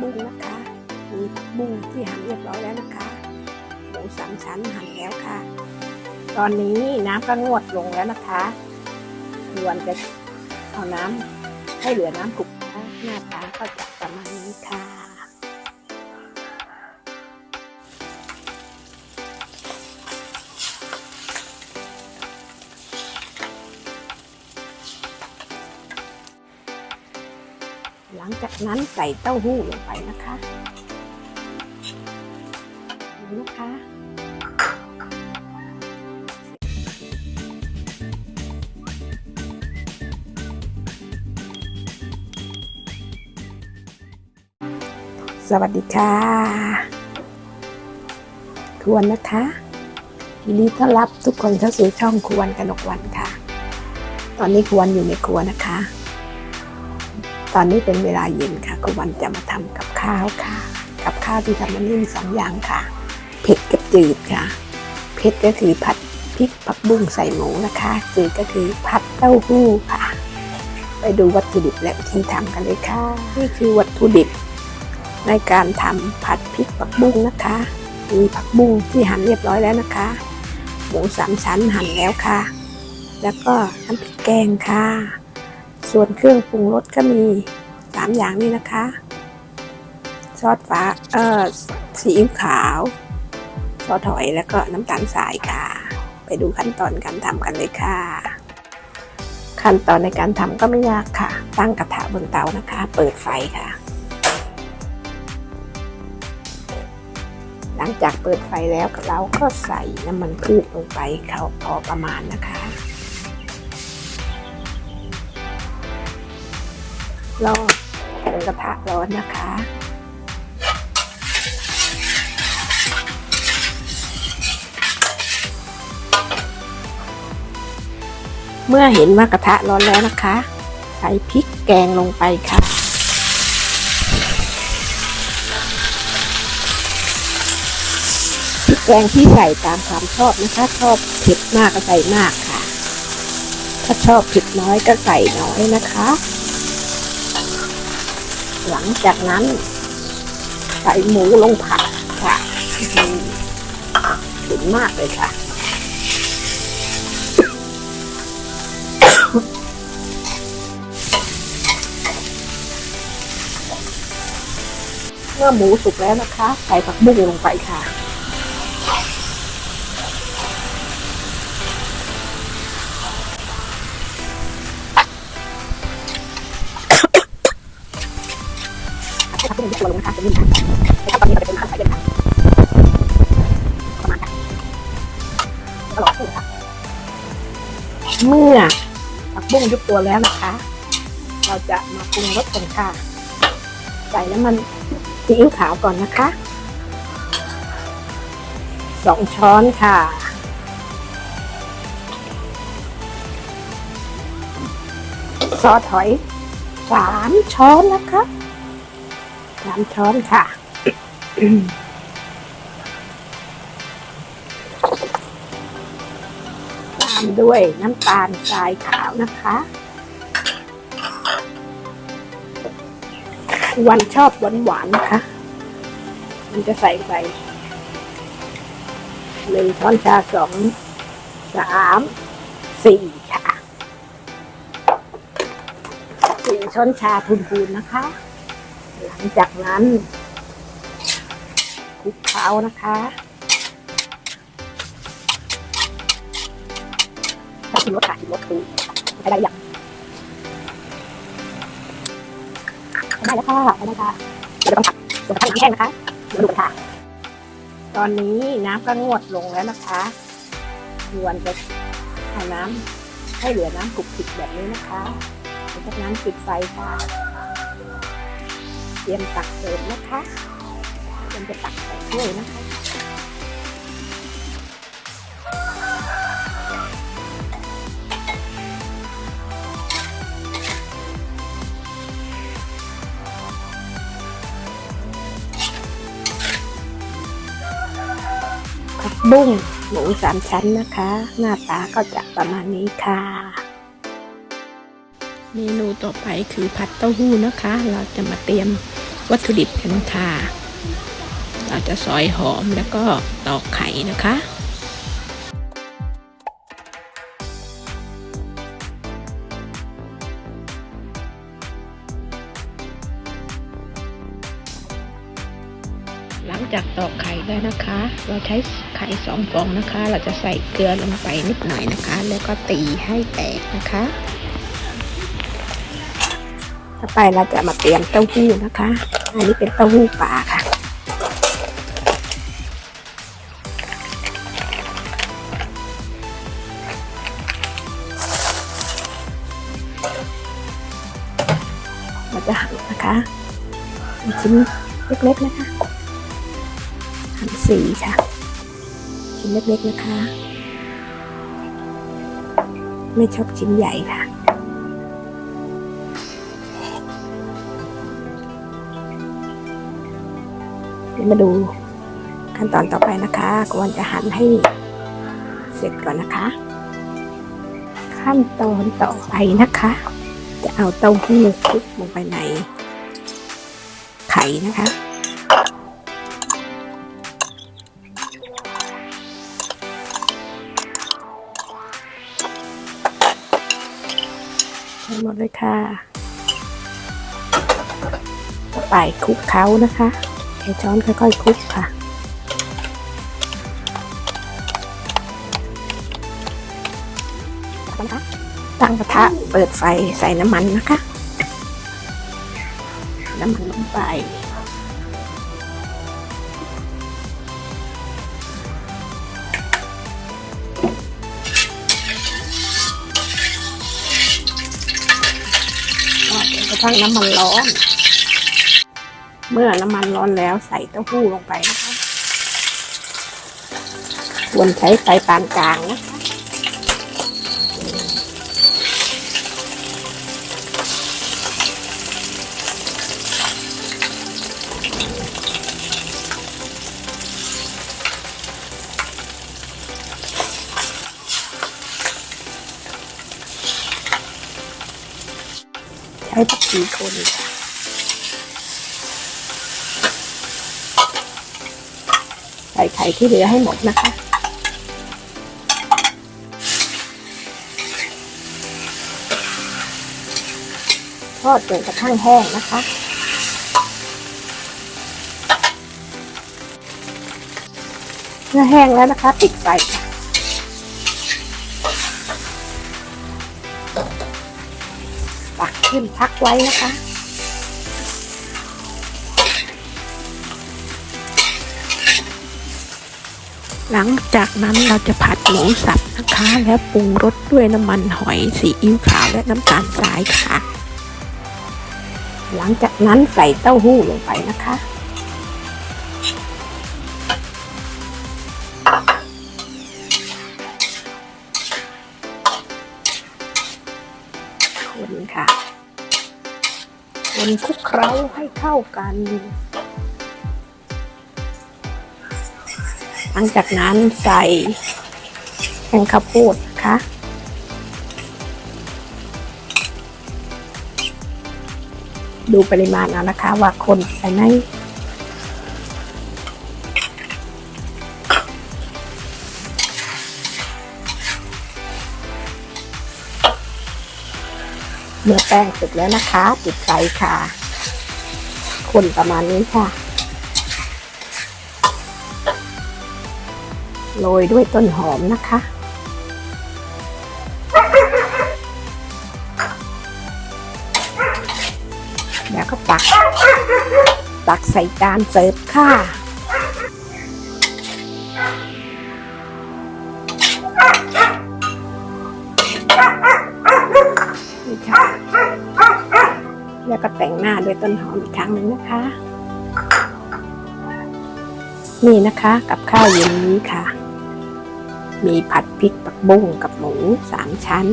บุ้งนะคะ มีผักบุ้งที่หั่นเรียบร้อยแล้วนะคะหมูสามชั้นหั่นแล้วค่ะ ตอนนี้น้ำก็งวดลงแล้วนะคะควรจะเอาน้ำให้เหลือน้ำกุกนะคะหน้าตาก็จะ งจากนั้นใส่เต้าหู้ลงไปนะคะดูนะคะสวัสดีค่ะ ทวนนะคะยินดีต้อนรับทุกคนเข้าสู่ช่องควรกนกวันค่ะ ตอนนี้ควรอยู่ในครัวนะคะ ตอนนี้เป็นเวลาเย็นค่ะคุณวันจะมาทำกับข้าวค่ะ กับข้าวที่ทำมันนี่มีสองอย่างค่ะ เผ็ดกับจืดค่ะ เผ็ดก็คือผัดพริกผักบุ้งใส่หมูนะคะ จืดก็คือผัดเต้าหู้ค่ะ ไปดูวัตถุดิบและวิธีทำกันเลยค่ะ นี่คือวัตถุดิบ ในการทำผัดพริกผักบุ้งนะคะ มีผักบุ้งที่หั่นเรียบร้อยแล้วนะคะ หมูสามชั้นหั่นแล้วค่ะ แล้วก็น้ำพริกแกงค่ะ ส่วนเครื่องปรุงรสก็มีสามอย่างนี้นะคะ ซอสฟ้าเอ่อซีอิ๊วขาว ซอสหอยแล้วก็น้ำตาลทรายค่ะ ไปดูขั้นตอนการทำกันเลยค่ะ ขั้นตอนในการทำก็ไม่ยากค่ะ ตั้งกระทะบนเตานะคะ เปิดไฟค่ะ หลังจากเปิดไฟแล้วเราก็ใส่น้ำมันพืชลงไปเขาพอประมาณนะคะ รอจนกระทะร้อนนะคะเมื่อเห็นว่ากระทะร้อนแล้วนะคะ ใส่พริกแกงลงไปค่ะ พริกแกงที่ใส่ตามความชอบนะคะ ชอบเผ็ดมากก็ใส่มากค่ะ ถ้าชอบเผ็ดน้อยก็ใส่น้อยนะคะ หลังจากนั้น ใส่หมูลงผัดค่ะอืมถึงมากเลยค่ะ เมื่อหมูสุกแล้วนะคะ ใส่ผักบุ้งลงไปค่ะ บุ้งทุกตัวลงนะคะจะนิ่มค่ะแต่ถ้าตอนนี้เราจะเป็นอาหารสายเลือดค่ะประมาณค่ะตลอดเลยค่ะเมื่อผักบุ้งยุบตัวแล้วนะคะ เราจะมาปรุงรสกันค่ะ ใส่น้ำมันซีอิ๊วขาวก่อนนะคะสองช้อนค่ะซอสหอยสามช้อนนะคะ สามช้อนค่ะตามด้วยน้ำตาลทรายขาวนะคะวันชอบหวานหวานๆนะคะ มันจะใส่ไปหนึ่งช้อนชาสองสามสี่ค่ะสี่ช้อนชาพูนๆนะคะ หลังจากนั้นคลุกเคล้านะคะถ้าคุณรสขาดรสตูใช้ได้ยังได้แล้วค่ะได้แล้วค่ะเดี๋ยวเราต้องตักส่วนกระทะน้ำแห้งนะคะเดี๋ยวดูกันค่ะ ตอนนี้น้ำก็งวดลงแล้วนะคะควรจะเอาน้ำให้เหลือน้ำกรุบกริบแบบนี้นะคะหลังจากนั้นปิดไฟค่ะ รียมตักเสิร์ฟนะคะเตรียมจะตักใส่ถ้วยนะคะผักบุ้งหมูสามชั้นนะคะ หน้าตาก็จะประมาณนี้ค่ะ เมนูต่อไปคือผัดเต้าหู้นะคะ เราจะมาเตรียม วัตถุดิบกันค่ะ เราจะซอยหอมแล้วก็ตอกไข่นะคะหลังจากตอกไข่แล้วนะคะ เราใช้ไข่สองฟองนะคะ เราจะใส่เกลือลงไปนิดหน่อยนะคะ แล้วก็ตีให้แตกนะคะ ต่อไปเราจะมาเตรียมเต้าหู้นะคะ อันนี้เป็นเต้าหู้ปลาค่ะ เราจะหั่นนะคะเป็นชิ้นเล็กๆนะคะ หั่นสีค่ะ ชิ้นเล็กๆนะคะ ไม่ชอบชิ้นใหญ่ค่ะ ดี๋ยวมาดูขั้นตอนต่อไปนะคะควรจะหั่นให้เสร็จก่อนนะคะ ขั้นตอนต่อไปนะคะ จะเอาเต้าหู้คลุกลงไปในไข่นะคะทั้งหมดเลยค่ะ ไปคลุกเค้านะคะ ช้ช้อนค่อยๆคลุกค่ะ ตั้งกระทะเปิดไฟใส่น้ำมันนะคะ น้ำมันลงไปกระทั่งน้ำมันร้อน มื่อน้ำมันร้อนแล้วใส่เต้าหู้ลงไปนะคะควรใช้ไฟปานกลางนะคะ ใช้ผักชีคนค่ะ ส่ไข่ที่เหลือให้หมดนะคะ ทอดจนกระทั่งแห้งนะคะ เมื่อแห้งแล้วนะคะ ปิดไฟค่ะตักขึ้นพักไว้นะคะ หลังจากนั้นเราจะผัดหมูสับนะคะ แล้วปรุงรสด้วยน้ำมันหอยซีอิ๊วขาวและน้ำตาลทรายค่ะ หลังจากนั้นใส่เต้าหู้ลงไปนะคะ คนค่ะ คนคลุกเคล้าให้เข้ากัน หลังจากนั้นใส่แป้งข้าวโพดนะคะดูปริมาณเอานะคะ ว่าคนไปไหมเมื่อแป้งสุกแล้วนะคะปิดไฟค่ะ คนประมาณนี้ค่ะ โรยด้วยต้นหอมนะคะ แล้วก็ตัก ตักใส่จานเสิร์ฟค่ะ นี่ค่ะ แล้วก็แต่งหน้าด้วยต้นหอมอีกครั้งหนึ่งนะคะนี่นะคะกับข้าวเย็นนี้ค่ะ มีผัดพริกปักบุ้งกับหมูสามชั้น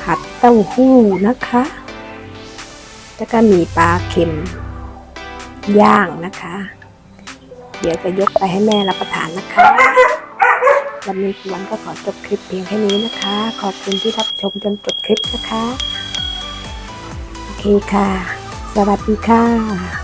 ผัดเต้าหู้นะคะ แล้วก็มีปลาเค็ม ย่างนะคะ เดี๋ยวจะยกไปให้แม่รับประทานนะคะวันนี้คุณวันก็ขอจบคลิปเพียงแค่นี้นะคะ ขอบคุณที่รับชมจนจบคลิปนะคะ โอเคค่ะ สวัสดีค่ะ